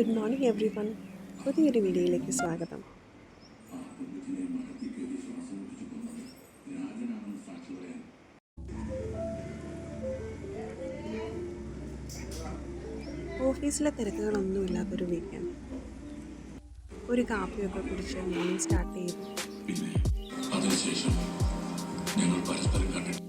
Every one പുതിയൊരു വീഡിയോയിലേക്ക് സ്വാഗതം. ഓഫീസിലെ തിരക്കുകളൊന്നും ഇല്ലാത്തൊരു വീക്കെൻഡ് ഒരു കാപ്പിയൊക്കെ കുടിച്ച് മോർണിംഗ് സ്റ്റാർട്ട് ചെയ്തു. പിന്നെ അതിനുശേഷം ഞങ്ങൾ പരസ്പരം കണ്ടിട്ട്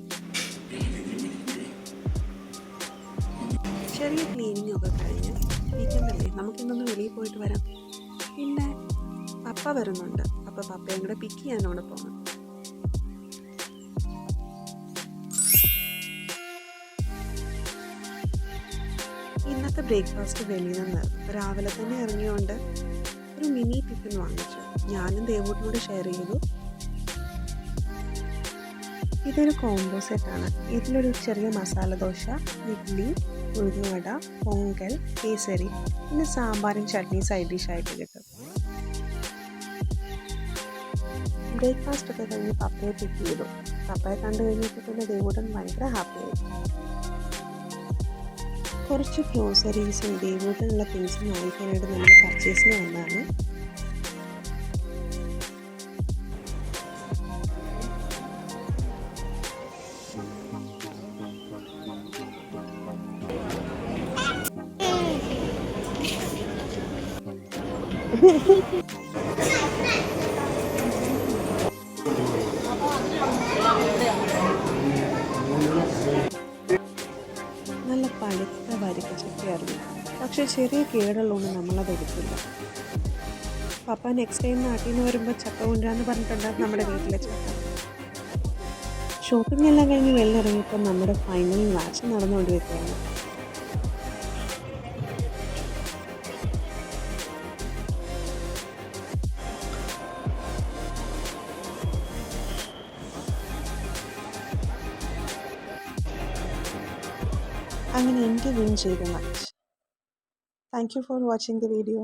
ചെറിയ ക്ലീനിങ് ഒക്കെ കഴിഞ്ഞ് വീക്കെൻഡ് അല്ലേ നമുക്കിന്നൊന്ന് വെളിയിൽ പോയിട്ട് വരാം. പിന്നെ പപ്പ വരുന്നുണ്ട്. അപ്പോൾ പപ്പയും കൂടെ പിക്ക് ചെയ്യാനോട് പോകണം ഇന്നത്തെ ബ്രേക്ക്ഫാസ്റ്റ് വെളിയിൽ നിന്ന് രാവിലെ തന്നെ ഇറങ്ങിയോണ്ട് ഒരു മിനി ടിഫിൻ വാങ്ങിച്ചു. ഞാനും ദേവൂട്ടിനോട് ഷെയർ ചെയ്തു. ഇതൊരു കോംബോ സെറ്റാണ് ഇതിലൊരു ചെറിയ മസാല ദോശ ഇഡ്ഡലി ഉഴുന്നുവട പൊങ്കൽ കേസരി പിന്നെ സാമ്പാറും ചട്നി സൈഡ് ഡിഷായിട്ട് കിട്ടും. ബ്രേക്ക്ഫാസ്റ്റ് ഒക്കെ കഴിഞ്ഞ് പപ്പയെ പിക്ക് ചെയ്തു. പപ്പയെ കണ്ടു കഴിഞ്ഞപ്പോൾ പിന്നെ ദേവുടൻ ഭയങ്കര ഹാപ്പിയായി കുറച്ച് ഗ്രോസറീസും ദേവുടനുള്ള തിങ്സും വാങ്ങിക്കാനായിട്ട് നമ്മൾ പർച്ചേസിന് വന്നതാണ്. നല്ല പഴുത്ത വരിക്ക ചക്കയായിരുന്നു. പക്ഷേ ചെറിയ കേടുള്ളതുകൊണ്ട് നമ്മളത് എടുക്കില്ല പപ്പ നെക്സ്റ്റ് ടൈം നാട്ടിൽ നിന്ന് വരുമ്പോൾ ചക്ക കൊണ്ടുവരാന്ന് പറഞ്ഞിട്ടുണ്ടായിരുന്നു നമ്മുടെ വീട്ടിലെ ചക്ക. ഷോപ്പിംഗ് എല്ലാം കഴിഞ്ഞ് വെള്ളിറങ്ങിയപ്പോൾ നമ്മുടെ ഫൈനൽ മാച്ച് നടന്നുകൊണ്ടിരിക്കുകയാണ്. അങ്ങനെ എനിക്ക് വിൻ ചെയ്തു match thank you for watching the video